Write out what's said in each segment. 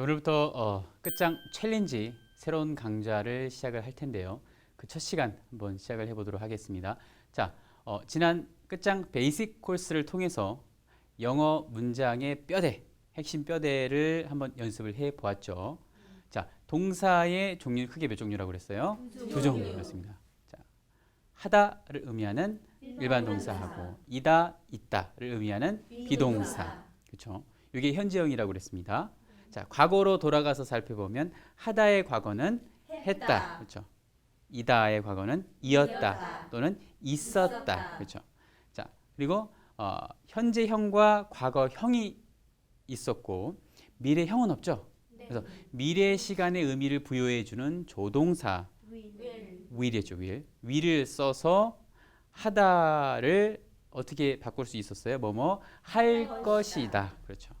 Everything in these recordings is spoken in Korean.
네, 오늘부터 어, 끝장 챌린지 새로운 강좌를 시작을 할 텐데요. 그 첫 시간 한번 시작을 해보도록 하겠습니다. 자, 어, 지난 끝장 베이직 코र्스를 통해서 영어 문장의 뼈대, 핵심 뼈대를 한번 연습을 해 보았죠. 자, 동사의 종류 크게 몇 종류라고 그랬어요? 두 종류였습니다. 자, 하다를 의미하는 일반 동사하고 이다, 있다를 의미하는 비동사. 그렇죠? 이게 현재형이라고 그랬습니다. 자, 과거로 돌아가서 살펴보면 하다의 과거는 했다. 그렇죠? 이다의 과거는 이었다 또는 있었다. 그렇죠? 자, 그리고 어, 현재형과 과거형이 있었고 미래형은 없죠. 그래서 미래 시간의 의미를 부여해 주는 조동사 will이죠, will. will을 써서 하다를 어떻게 바꿀 수 있었어요? 뭐뭐 할 것이다. 그렇죠.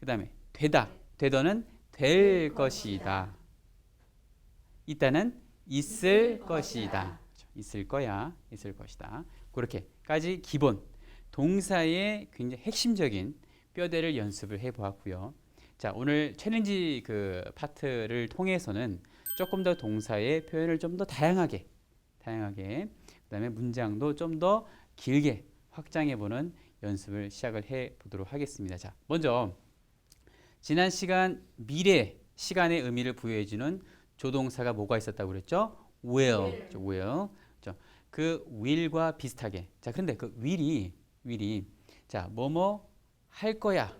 그 다음에 되다. 되더는 될 것이다. 있다는 있을 것이다. 그렇죠. 있을 거야. 있을 것이다. 그렇게까지 기본 동사의 굉장히 핵심적인 뼈대를 연습을 해 보았고요. 자, 오늘 챌린지 그 파트를 통해서는 조금 더 동사의 표현을 좀 더 다양하게 다양하게 그다음에 문장도 좀 더 길게 확장해 보는 연습을 시작을 해 보도록 하겠습니다. 자, 먼저 지난 시간 미래 시간의 의미를 부여해 주는 조동사가 뭐가 있었다고 그랬죠? will. 그렇죠? will. 그렇죠? 그 will과 비슷하게. 자, 근데 그 will이 will이 자, 뭐뭐 할 거야.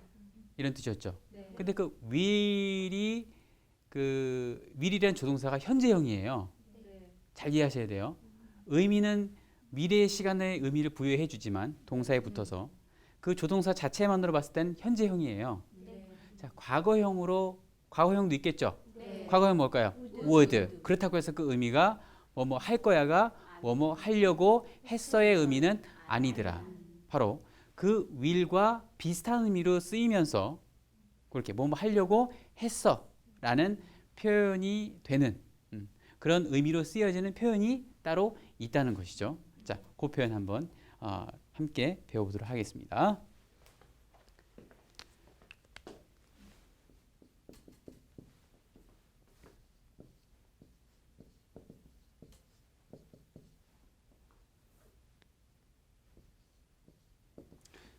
이런 뜻이었죠. 근데 그 will이 그 will이라는 조동사가 현재형이에요. 잘 이해하셔야 돼요. 의미는 미래의 시간의 의미를 부여해 주지만 동사에 붙어서 그 조동사 자체만으로 봤을 땐 현재형이에요. 자, 과거형으로 과거형도 있겠죠. 과거형 뭘까요? would. 그렇다고 해서 그 의미가 뭐 뭐 할 거야가 뭐 뭐 하려고 했어의 의미는 아니더라. 바로 그 will과 비슷한 의미로 쓰이면서 그렇게 뭐 뭐 하려고 했어라는 표현이 되는 음, 그런 의미로 쓰여지는 표현이 따로 있다는 것이죠. 자, 그 표현 한번 어, 함께 배워보도록 하겠습니다.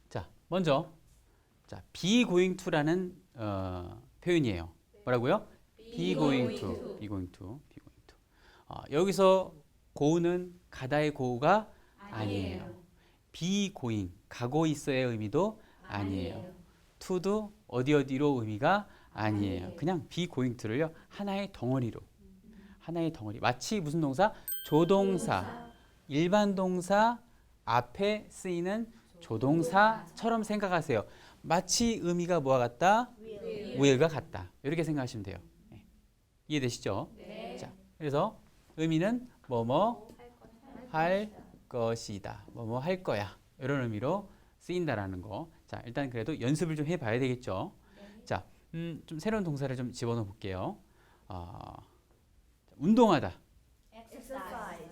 자, 먼저 자, be going to라는 어, 표현이에요. 뭐라고요? be going to, be going to, be going to. 어, 여기서 go는 가다의 go가 아니에요. be going, 가고 있어의 의미도 아니에요. to도 어디 어디로 의미가 아니에요. 그냥 be going to를요 하나의 덩어리로, 하나의 덩어리. 마치 무슨 동사? 조동사, 일반 동사 앞에 쓰이는 조동사처럼 생각하세요. 마치 의미가 뭐와 같다? will과 같다. 이렇게 생각하시면 돼요. 네. 이해되시죠? 자, 그래서 의미는 뭐뭐 할 것이다. 뭐뭐 할 거야. 이런 의미로 쓰인다라는 거. 자, 일단 그래도 연습을 좀 해봐야 되겠죠. 자, 음, 좀 새로운 동사를 좀 집어넣어 볼게요. 어, 운동하다. exercise,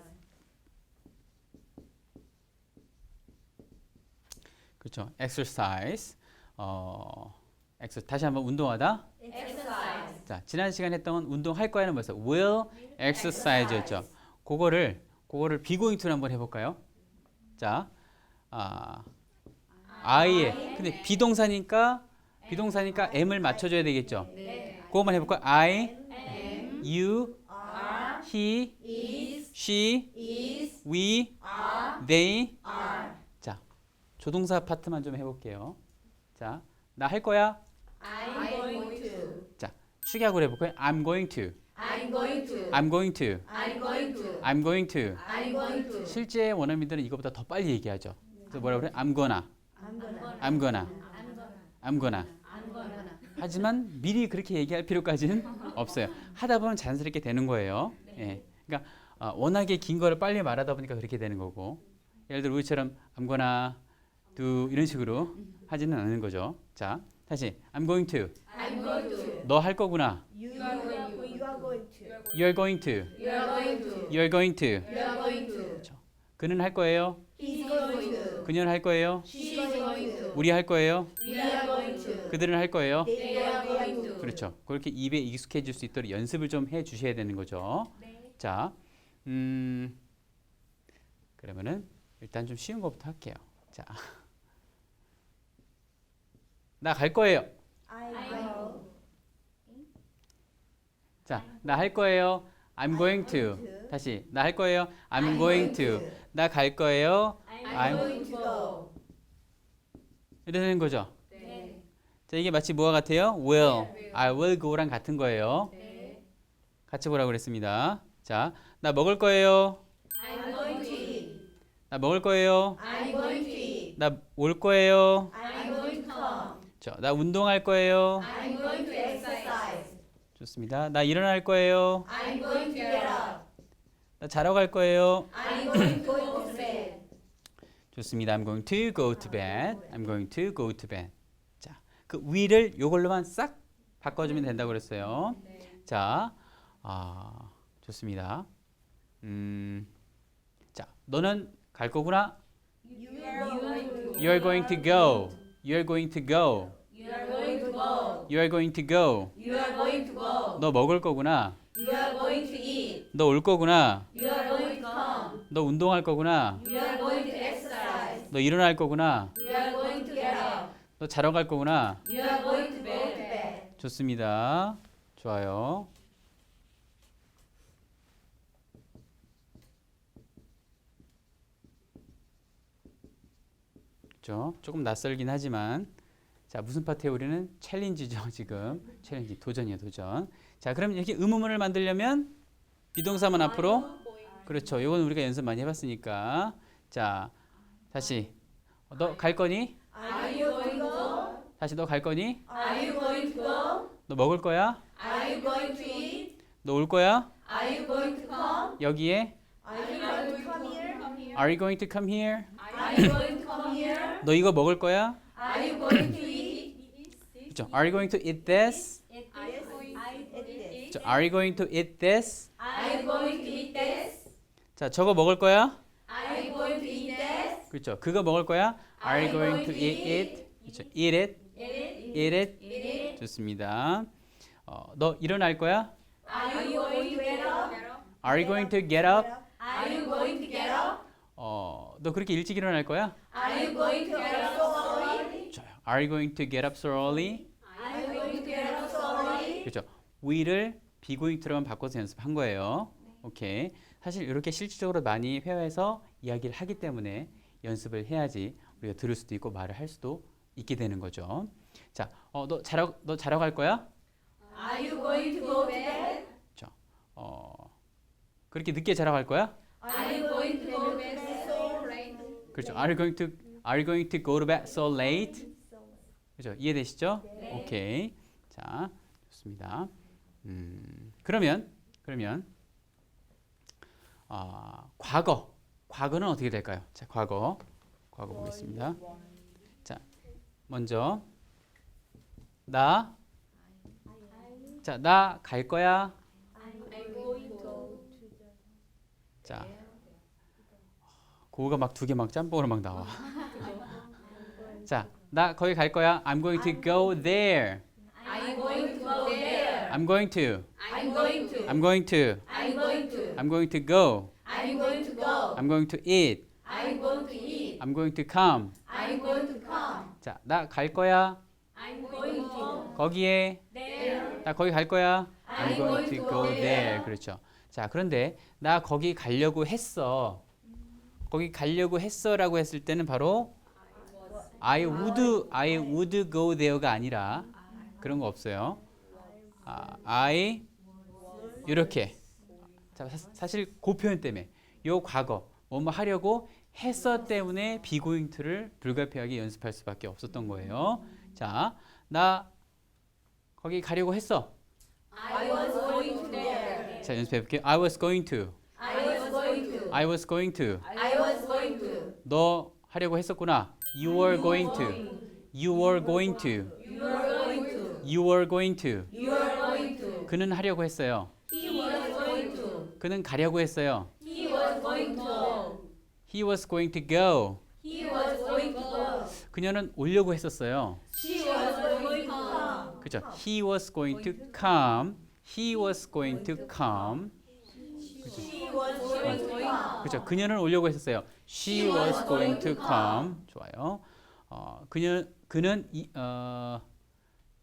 그렇죠. exercise. 어, 엑스 다시 한번 운동하다. exercise, 자, 지난 시간에 했던 운동할 거야는 뭐였어요? will exercise였죠. 그거를 그거를 비고잉투로 한번 해 볼까요? 자, 아, I에 근데 비동사니까 비동사니까 M을 맞춰줘야 되겠죠. 그것만 해볼까? I, you, he, she, we, they. 자, 조동사 파트만 좀 해볼게요. 자, 나 할 거야. I'm going to, 자, 축약으로 해볼까요? I'm going to. I'm going to, I'm going to. I'm going to, I'm going to. I'm going to, 실제 원어민들은 이거보다 더 빨리 얘기하죠. 그래서 뭐라 그래? I'm gonna. I'm gonna, I'm gonna. I'm gonna. I'm gonna, 하지만 미리 그렇게 얘기할 필요까지는 없어요. 하다 보면 자연스럽게 되는 거예요. 예. 그러니까 어, 워낙에 긴 거를 빨리 말하다 보니까 그렇게 되는 거고. 예를 들어 우리처럼 I'm gonna do 이런 식으로 하지는 않는 거죠. 자, 다시 I'm going to. I'm going to, 너 할 거구나. you are going to, you are going to, You're going to. you are going to, to. you are going to, 그는 할 거예요. he's going to, 그녀는 할 거예요. she's going to, 우리 할 거예요. we are going to, 그들은 할 거예요. they are going 그렇죠. 그렇게 입에 익숙해질 수 있도록 연습을 좀 해 주셔야 되는 거죠. 자, 음, 그러면은 일단 좀 쉬운 것부터 할게요. 자, 나 갈 거예요. I go. 자, 나 할 거예요. I'm going to. 다시, 나 할 거예요. I'm going to. 나 갈 거예요. I'm going to go. 이러는 거죠. 네. 자, 이게 마치 뭐와 같아요? will. I will go랑 같은 거예요. 네. 같이 보라고 그랬습니다. 자, 나 먹을 거예요. I'm going to eat. 나 먹을 거예요. I'm going to eat. 나 올 거예요. I'm 저, 나 운동할 거예요. I'm going to exercise. 좋습니다. 나 일어날 거예요. I'm going to get up. 나 자러 갈 거예요. I'm going to go to bed. 좋습니다. I'm going to go to bed. I'm going to go to bed. 자, 그 위를 요걸로만 싹 바꿔주면 된다고 그랬어요. 자, 아, 좋습니다. 음, 자, 너는 갈 거구나. You are going to go. You are going to go. You are going to go. You are going to go. You are going to go. 너 먹을 거구나. You are going to eat. 너 올 거구나. You are going to come. 너 운동할 거구나. You are going to exercise. 너 일어날 거구나. You are going to get up. 너 자러 갈 거구나. You are going to go to bed. 좋습니다. 좋아요. 그렇죠? 조금 낯설긴 하지만 자 무슨 파트에 우리는 챌린지죠 지금 챌린지 도전이에요 도전. 자 그럼 이렇게 의문문을 만들려면 비동사만 앞으로 그렇죠. 이건 우리가 연습 많이 해봤으니까 자 다시 너 갈 거니? Are you going to go? 다시 너 갈 거니? Are you going to go? 너 먹을 거야? Are you going to eat? 너 올 거야? Are you going to come? 여기에 Are you going to come here? Are you going to come here? Are you going to come here? 너 이거 먹을 거야? Are you going to? 그렇죠. Are you going to eat this? Eat 그렇죠. Are you going to eat this? Are you going to eat this? 자, 저거 먹을 거야? You going to eat this? 그렇죠. 그거 먹을 거야? Are you going to eat it? 그렇죠. Eat it. Eat it. Eat. 좋습니다. 어, 너 일어날 거야? Are you going to get up? Are you going to get up? Are you going to get up? 어, 너 그렇게 일찍 일어날 거야? Are you going to get up so early? Are you going to get up so early? Are you going to get up so early? 그렇죠. we를 비고잉트로만 바꿔서 연습한 거예요. 오케이. 사실 이렇게 실질적으로 많이 회화해서 이야기를 하기 때문에 연습을 해야지 우리가 들을 수도 있고 말을 할 수도 있게 되는 거죠. 자, 어, 너 자러 너 자러 갈 거야? Are you going to go to bed? 어, 그렇게 늦게 자러 갈 거야? Are you going to go to bed so late? 그렇죠. Are you going to Are you going to go to bed so late? 그렇죠. 이해되시죠? 오케이. 자, 좋습니다. 음, 그러면 그러면 아, 과거. 과거는 어떻게 될까요? 자, 과거. 과거 보겠습니다. 자, 먼저 나 자, 나 갈 거야. 자, 고우가 막 두 개 막 짬뽕으로 막 나와. 자, 나 거기 갈 거야. I'm going to go there. Are you going to go there? I'm going to. I'm going to. I'm going to. I'm going to. I'm going to go. I'm going to go. I'm going to eat. I'm going to eat. I'm going to come. I'm going to come. 자, 나 갈 거야. I'm going to 거기에. there. 나 거기 갈 거야. I'm going to go there. 그렇죠. 자, 그런데 나 거기 가려고 했어. 거기 가려고 했어라고 했을 때는 바로 I would I would go there가 아니라 그런 거 없어요. 아, I 이렇게 자, 사- 사실 그 표현 때문에 요 과거 뭐뭐 하려고 했어 때문에 비고잉트를 불가피하게 연습할 수밖에 없었던 거예요. 자, 나 거기 가려고 했어. I was going to there. 자, 연습해 볼게요. I was going to. I was going to. I was going to. I was going to. 너 하려고 했었구나. You were going to. You were going to. You are going to. You were going to. You are going to. 그는 하려고 했어요. He was going to. 그는 가려고 했어요. He was going to. He was going to go. He was going to go. 그녀는 오려고 했었어요. She was going to come. 그죠? He was going to come. He was going to come. She was going to come. 그죠? 그녀는 오려고 했었어요. She was going to come. 좋아요. 어, 그녀 그는 이, 어,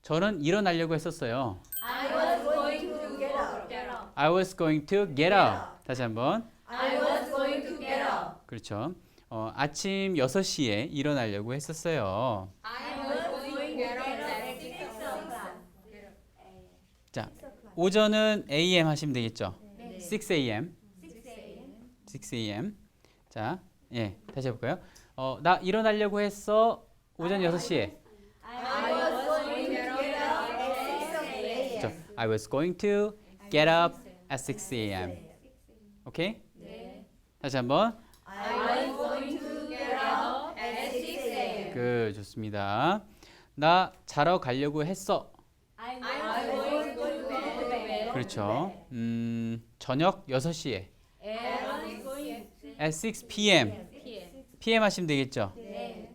저는 일어나려고 했었어요. I was going to get up. Get up. I was going to get up. 다시 한번. I was going to get up. 그렇죠. 어, 아침 6시에 일어나려고 했었어요. I was going to get up at six o'clock. 자, 오전은 AM 하시면 되겠죠. 6 AM. 6 AM. 자, 예, 다시 해볼까요? 어, 나 일어나려고 했어. 오전 6시에. I was going to get up at six a.m. 그렇죠. I was going to get up at 6 AM. 오케이? 다시 한번. I was going to get up at six a.m. 그 좋습니다. 나 자러 가려고 했어. I was going to go to bed 그렇죠. 음, 저녁 6시에 at at 6 p.m. p.m. 하시면 되겠죠.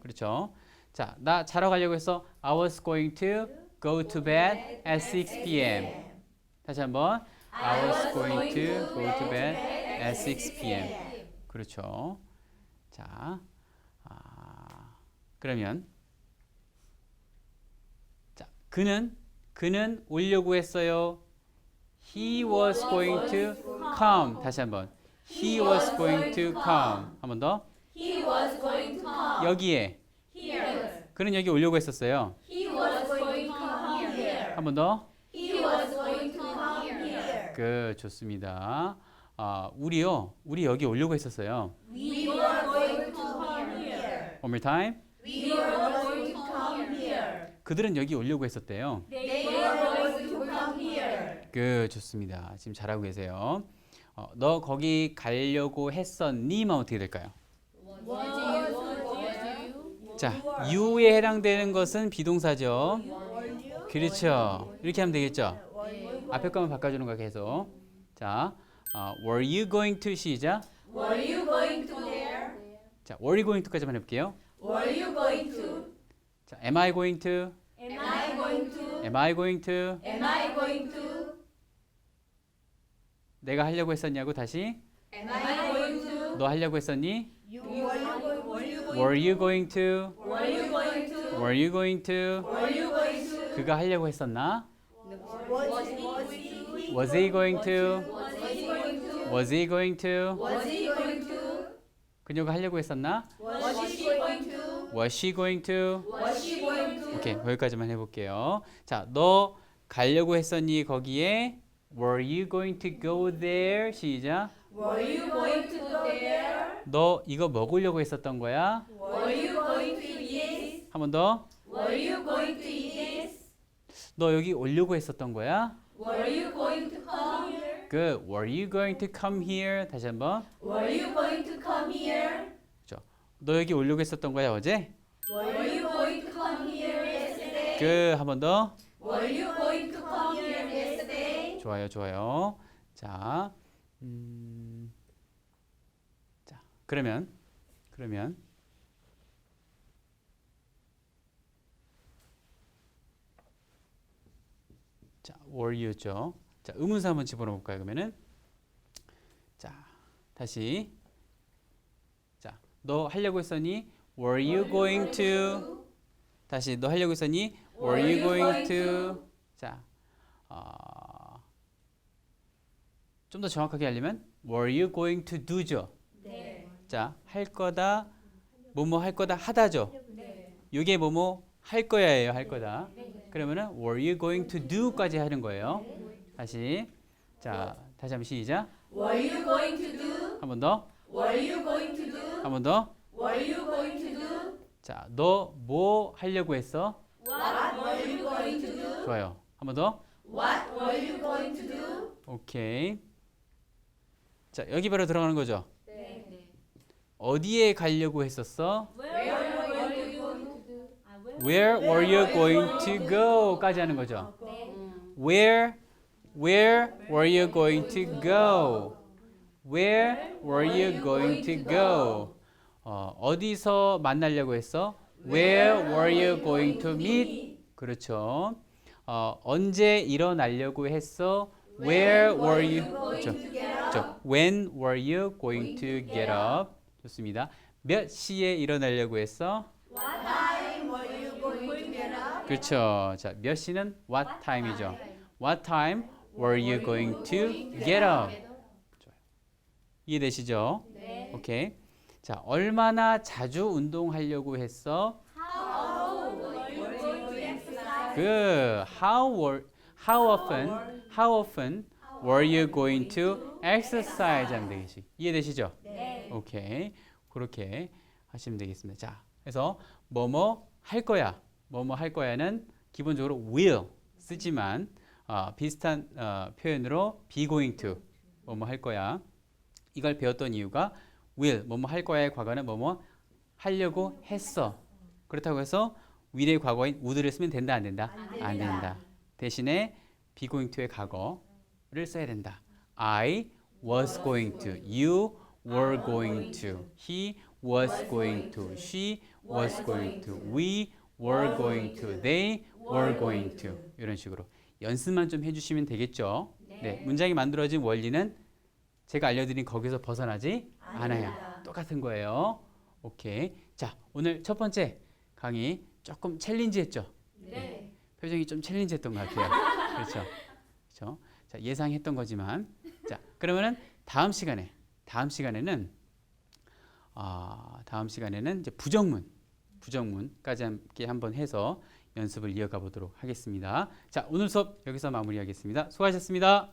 그렇죠. 자, 나 자러 가려고 했어. I was going to go to bed at 6 p.m. 다시 한번. I was going to go to bed at 6 p.m. 그렇죠. 자, 아, 그러면 자, 그는 그는 오려고 했어요. He was going to come. 다시 한번. He was going to come. 한 번 더. He was going to come 여기에 here. 그는 여기 오려고 했었어요. He was going to come here. 한 번 더. He was going to come 그 좋습니다. 아, 우리요. 우리 여기 오려고 했었어요. We were going to come here. One more time. We were going to come here. 그들은 여기 오려고 했었대요. They were going to come here. 그 좋습니다. 지금 잘하고 계세요. 어, 너 거기 가려고 했었니만 어떻게 될까요? Was you? Was you? 자, you에 해당되는 것은 비동사죠. 그렇죠. 이렇게 하면 되겠죠. 앞에 거만 바꿔주는 거 계속. 자, 어, were you going to 시작. Were you going to there? 자, were you going to까지만 해볼게요. Were you going to? 자, am I going to? Am I going to? am I going to? Am I going to? 내가 하려고 했었냐고 다시. Am I going to? 너 하려고 했었니? You were you going? were you going to? Were you going to? were you going to? Were you going to? 그가 하려고 했었나? Was? Was he? was he going to? Was he going to? was he going to? Was he going to? 그녀가 하려고 했었나? Was she going to? was she going to? Was she going to? 오케이 거기까지만 해볼게요. 자, 너 가려고 했었니 거기에? Were you going to go there? 시작. Were you going to go there? 너 이거 먹으려고 했었던 거야? Were you going to eat this? 한 번 더. Were you going to eat this? 너 여기 오려고 했었던 거야? Were you going to come here? Good. Were you going to come here? 다시 한번. Were you going to come here? 너 여기 오려고 했었던 거야 어제? Were you going to come here yesterday? 그한번 더. Were you going to come here yesterday? 좋아요, 좋아요. 자, 음, 자 그러면 그러면 자, were you죠. 자, 의문사 한번 집어넣어 볼까요? 그러면은 자, 다시 자, 너 하려고 했었니? Were you going to? 다시 너 하려고 했었니? Were you going to? 자, 어, 좀 더 정확하게 하려면 Were you going to do죠? 네. 자, 할 거다, 뭐뭐 할 거다 하다죠. 네. 이게 뭐뭐 할 거야예요, 할 거다. 그러면은 Were you going to do까지 하는 거예요. 다시, 자, 다시 한번 시작. Were you going to do? 한 번 더, Were you going to do? 한 번 더. Were you going to do? 자, 너 뭐 하려고 했어? What were you going to do? 좋아요. 한 번 더. What were you going to do? 오케이. 자, 여기 바로 들어가는 거죠. 네. 어디에 가려고 했었어? Where were you going to do? Where were you going to go?까지 하는 거죠. Where Where were you going to go? Where were you going to go? 어, 어디서 만나려고 했어? Where were you going to meet? 그렇죠. 어, 언제 일어나려고 했어? Where were you? 그렇죠. 그렇죠. When were you going to get up? 좋습니다. 몇 시에 일어나려고 했어? What time were you going to get up? 그렇죠. 자, 몇 시는 what time이죠. What time were you going to get up? 이해되시죠? 네. 오케이. 자, 얼마나 자주 운동하려고 했어? How were you going to exercise? 그 how were how often how often were you going to exercise 하면 되겠지. 이해되시죠? 네. 오케이. 그렇게 하시면 되겠습니다. 자, 그래서 뭐뭐 할 거야. 뭐뭐 할 거야는 기본적으로 will 쓰지만 어, 비슷한 어, 표현으로 be going to 뭐뭐 할 거야. 이걸 배웠던 이유가 will 뭐뭐 할 거야의 과거는 뭐뭐 하려고 했어. 그렇다고 해서 will의 과거인 would를 쓰면 된다 안 된다? 안 된다. 대신에 be going to의 과거를 써야 된다. I was going to. You were going to. He was going to. She was going to. We were going to. They were going to. 이런 식으로 연습만 좀 해주시면 되겠죠. 네, 문장이 만들어진 원리는 제가 알려드린 거기서 벗어나지 않아요. 똑같은 거예요. 오케이. 자, 오늘 첫 번째 강의 조금 챌린지 했죠. 네. 표정이 좀 챌린지 했던 것 같아요. 그렇죠. 그렇죠. 자, 예상했던 거지만 자, 그러면은 다음 시간에 다음 시간에는 아, 다음 시간에는 이제 부정문 부정문까지 함께 한번 해서 연습을 이어가 보도록 하겠습니다. 자, 오늘 수업 여기서 마무리하겠습니다. 수고하셨습니다.